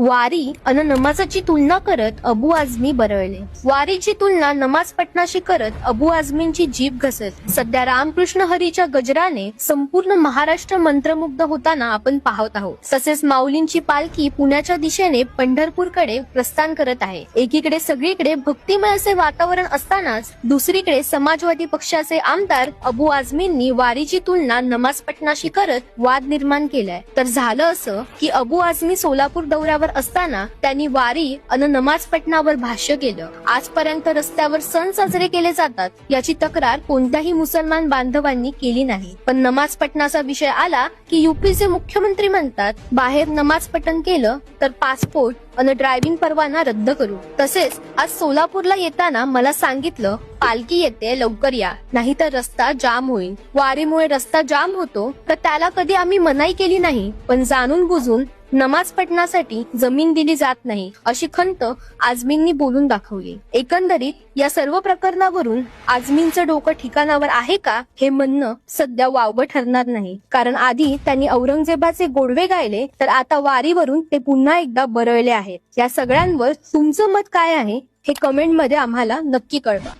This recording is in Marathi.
वारी अन नमाजाची तुलना करत अबू आझमी बरळले. वारीची तुलना नमाज पटनाशी करत अबू आझमींची जीभ घसरली. सध्या रामकृष्ण हरीच्या गजराने संपूर्ण महाराष्ट्र मंत्रमुग्ध होताना आपण पाहत आहोत. तसेच माऊलींची पालखी पुण्याच्या दिशेने पंढरपूरकडे प्रस्थान करत आहे. एकीकडे सगळीकडे भक्तिमय असे वातावरण असतानाच दुसरीकडे समाजवादी पक्षाचे आमदार अबू आझमींनी वारीची तुलना नमाज पटनाशी करत वाद निर्माण केलाय. तर झालं असं की अबू आझमी सोलापूर दौऱ्यावर असताना त्यांनी वारी अन नमाज पटनावर भाष्य केलं. आजपर्यंत रस्त्यावर सण साजरे केले जातात याची तक्रार कोणत्याही मुसलमान बांधवांनी केली नाही. पण नमाज पटनाचा विषय आला की युपीचे मुख्यमंत्री म्हणतात बाहेर नमाज पठण केलं तर पासपोर्ट अन ड्रायव्हिंग परवाना रद्द करू. तसेच आज सोलापूरला येताना मला सांगितलं पालखी येते लवकर या. नाहीतर रस्ता जाम होईल. वारीमुळे रस्ता जाम होतो तर त्याला कधी आम्ही मनाई केली नाही. पण जाणून बुजून नमाज पठणासाठी जमीन दिली जात नाही अशी खंत आझमींनी बोलून दाखवली. एकंदरीत या सर्व प्रकरणावरून आजमींचं डोकं ठिकाणावर आहे का हे म्हणणं सध्या वावगं ठरणार नाही. कारण आधी त्यांनी औरंगजेबाचे गोडवे गायले तर आता वारीवरून ते पुन्हा एकदा बरळले आहेत. या सगळ्यांवर तुमचं मत काय आहे हे कमेंटमध्ये आम्हाला नक्की कळवा.